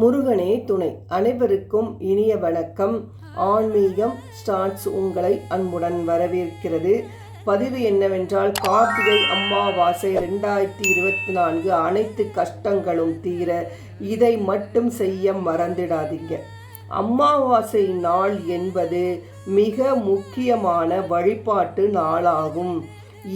முருகனே துணை. அனைவருக்கும் இனிய வணக்கம். ஆன்மீகம் ஸ்டார்ட்ஸ் உங்களை அன்புடன் வரவேற்கிறது. பதிவு என்னவென்றால் கார்த்திகை அம்மாவாசை ரெண்டாயிரத்தி இருபத்தி நான்கு அனைத்து கஷ்டங்களும் தீர இதை மட்டும் செய்ய மறந்துடாதீங்க. அம்மாவாசை நாள் என்பது மிக முக்கியமான வழிபாட்டு நாளாகும்.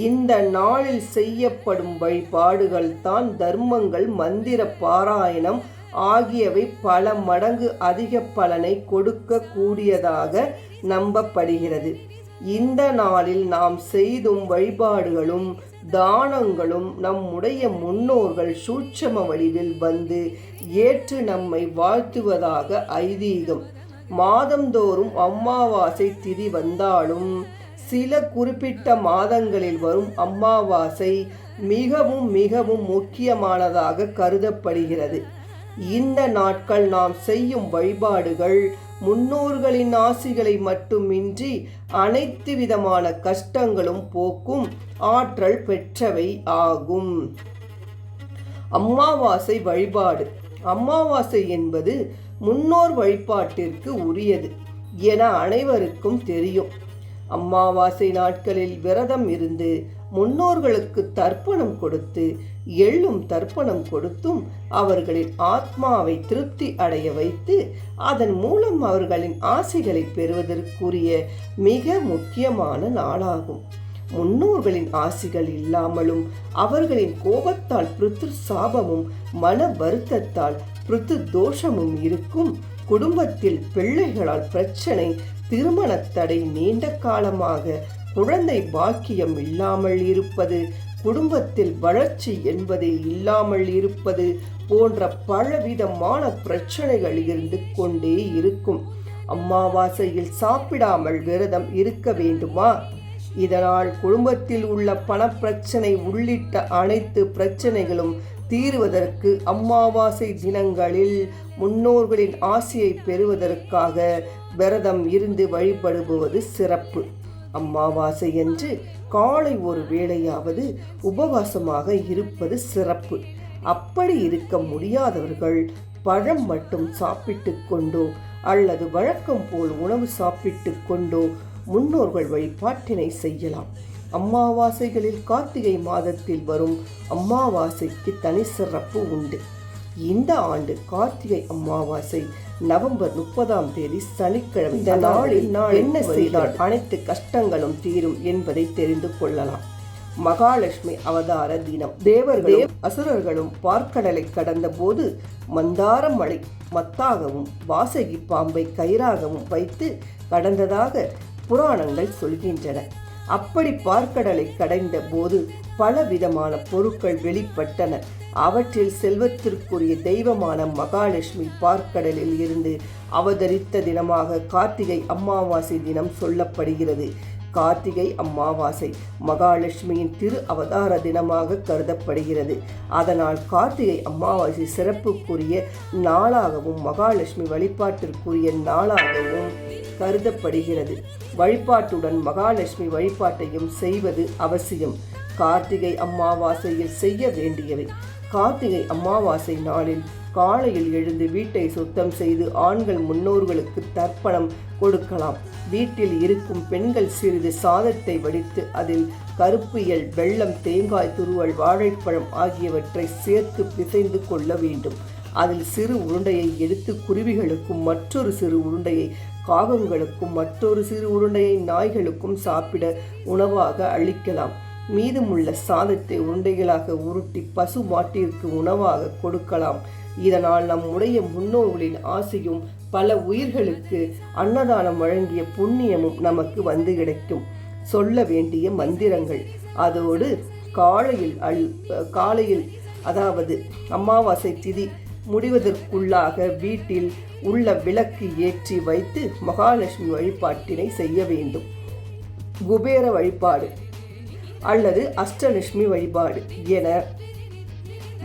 இந்த நாளில் செய்யப்படும் வழிபாடுகள் தான் தர்மங்கள் மந்திர பாராயணம் ஆகியவை பல மடங்கு அதிக பலனை கொடுக்க கூடியதாக நம்பப்படுகிறது. இந்த நாளில் நாம் செய்தும் வழிபாடுகளும் தானங்களும் நம்முடைய முன்னோர்கள் சூட்சம வடிவில் வந்து ஏற்று நம்மை வாழ்த்துவதாக ஐதீகம். மாதந்தோறும் அமாவாசை திதி வந்தாலும் சில குறிப்பிட்ட மாதங்களில் வரும் அமாவாசை மிகவும் மிகவும் முக்கியமானதாக கருதப்படுகிறது. இந்த நாட்கள் நாம் செய்யும் வழிபாடுகள் முன்னோர்களின் ஆசிகளை மட்டுமின்றி அனைத்து விதமான கஷ்டங்களும் போக்கும் ஆற்றல் பெற்றவை ஆகும். அம்மாவாசை வழிபாடு. அமாவாசை என்பது முன்னோர் வழிபாட்டிற்கு உரியது என அனைவருக்கும் தெரியும். அமாவாசை நாட்களில் விரதம் இருந்து முன்னோர்களுக்கு தர்ப்பணம் கொடுத்து எள்ளும் தர்ப்பணம் கொடுத்தும் அவர்களின் ஆத்மாவை திருப்தி அடைய வைத்து அதன் மூலம் அவர்களின் ஆசைகளை பெறுவதற்குரிய மிக முக்கியமான நாளாகும். முன்னோர்களின் ஆசிகள் இல்லாமலும் அவர்களின் கோபத்தால் பிருத்து சாபமும் மன வருத்தத்தால் பிருத்து தோஷமும் இருக்கும். குடும்பத்தில் பிள்ளைகளால் பிரச்சனை திருமண தடை நீண்ட காலமாக குழந்தை பாக்கியம் இல்லாமல் இருப்பது குடும்பத்தில் வளர்ச்சி என்பதே இல்லாமல் இருப்பது போன்ற பலவிதமான பிரச்சனைகள் இருந்து கொண்டே இருக்கும். அமாவாசையில் சாப்பிடாமல் விரதம் இருக்க வேண்டுமா? இதனால் குடும்பத்தில் உள்ள பணப்பிரச்சனை உள்ளிட்ட அனைத்து பிரச்சனைகளும் தீர்வதற்கு அம்மாவாசை தினங்களில் முன்னோர்களின் ஆசையை பெறுவதற்காக விரதம் இருந்து வழிபடுவது சிறப்பு. அமாவாசை என்று காலை ஒரு வேளையாவது உபவாசமாக இருப்பது சிறப்பு. அப்படி இருக்க முடியாதவர்கள் பழம் மட்டும் சாப்பிட்டு கொண்டோ அல்லது வழக்கம் போல் உணவு சாப்பிட்டு கொண்டோ முன்னோர்கள் வழிபாட்டினை செய்யலாம். அமாவாசைகளில் கார்த்திகை மாதத்தில் வரும் அமாவாசைக்கு தனி சிறப்பு உண்டு. இந்த ஆண்டு கார்த்திகை அமாவாசை நவம்பர் முப்பதாம் தேதி சனிக்கிழமை. இந்த நாளில் நான் என்ன செய்தால் அனைத்து கஷ்டங்களும் தீரும் என்பதை தெரிந்து கொள்ளலாம். மகாலட்சுமி அவதார தினம். தேவர்களும் அசுரர்களும் பார்க்கடலை கடந்த போது மந்தார மலை மத்தாகவும் வாசகி பாம்பை கயிறாகவும் வைத்து கடந்ததாக புராணங்கள் சொல்கின்றன. அப்படி பார்க்கடலை கடைந்த போது பல விதமான பொருட்கள் வெளிப்பட்டன. அவற்றில் செல்வத்திற்குரிய தெய்வமான மகாலட்சுமி பார்க்கடலில் இருந்து அவதரித்த தினமாக கார்த்திகை அமாவாசை தினம் சொல்லப்படுகிறது. கார்த்திகை அமாவாசை மகாலட்சுமியின் திரு அவதார தினமாக கருதப்படுகிறது. அதனால் கார்த்திகை அம்மாவாசை சிறப்புக்குரிய நாளாகவும் மகாலட்சுமி வழிபாட்டிற்குரிய நாளாகவும் கருதப்படுகிறது. வழிபாட்டுடன் மகாலட்சுமி வழிபாட்டையும் செய்வது அவசியம். கார்த்திகை அம்மாவாசையில் செய்ய வேண்டியவை. கார்த்திகை அமாவாசை நாளில் காலையில் எழுந்து வீட்டை சுத்தம் செய்து ஆண்கள் முன்னோர்களுக்கு தர்ப்பணம் கொடுக்கலாம். வீட்டில் இருக்கும் பெண்கள் சிறிது சாதத்தை வடித்து அதில் கருப்பியல் வெள்ளம் தேங்காய் துருவல் வாழைப்பழம் ஆகியவற்றை சேர்த்து பிசைந்து கொள்ள வேண்டும். அதில் சிறு உருண்டையை எடுத்து குருவிகளுக்கும் மற்றொரு சிறு உருண்டையை காகங்களுக்கும் மற்றொரு சிறு உருண்டையை நாய்களுக்கும் சாப்பிட உணவாக அளிக்கலாம். மீதமுள்ள சாதத்தை உருண்டைகளாக உருட்டி பசு மாட்டிற்கு உணவாக கொடுக்கலாம். இதனால் நம்முடைய முன்னோர்களின் ஆசையும் பல உயிர்களுக்கு அன்னதானம் வழங்கிய புண்ணியமும் நமக்கு வந்து கிடைக்கும். சொல்ல வேண்டிய மந்திரங்கள். அதோடு காலையில் அல் காலையில் அதாவது அமாவாசை திதி முடிவதற்குள்ளாக வீட்டில் உள்ள விளக்கு ஏற்றி வைத்து மகாலட்சுமி வழிபாட்டினை செய்ய வேண்டும். குபேர வழிபாடு. அல்லது அஷ்டலட்சுமி வழிபாடு என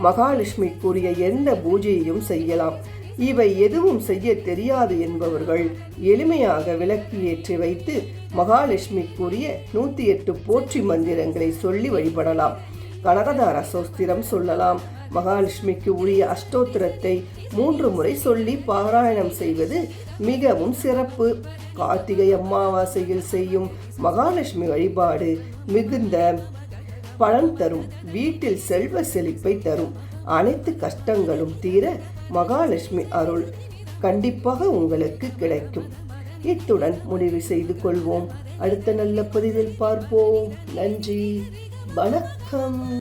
மகாலட்சுமிக்குரிய எந்த பூஜையையும் செய்யலாம். இவை எதுவும் செய்ய தெரியாது என்பவர்கள் எளிமையாக விளக்கு ஏற்றி வைத்து மகாலட்சுமிக்குரிய நூற்றி எட்டு போற்றி மந்திரங்களை சொல்லி வழிபடலாம். கனகதார சோஸ்திரம் சொல்லலாம். மகாலட்சுமிக்கு உரிய அஷ்டோத்திரத்தை மூன்று முறை சொல்லி பாராயணம் செய்வது மிகவும் சிறப்பு. கார்த்திகை அமாவாசையில் செய்யும் மகாலட்சுமி வழிபாடு மிகுந்த பலன் தரும். வீட்டில் செல்வ செழிப்பை தரும். அனைத்து கஷ்டங்களும் தீர மகாலட்சுமி அருள் கண்டிப்பாக உங்களுக்கு கிடைக்கும். இத்துடன் முடிவு செய்து கொள்வோம். அடுத்த நல்ல பதிவில் பார்ப்போம். நன்றி. வணக்கம்.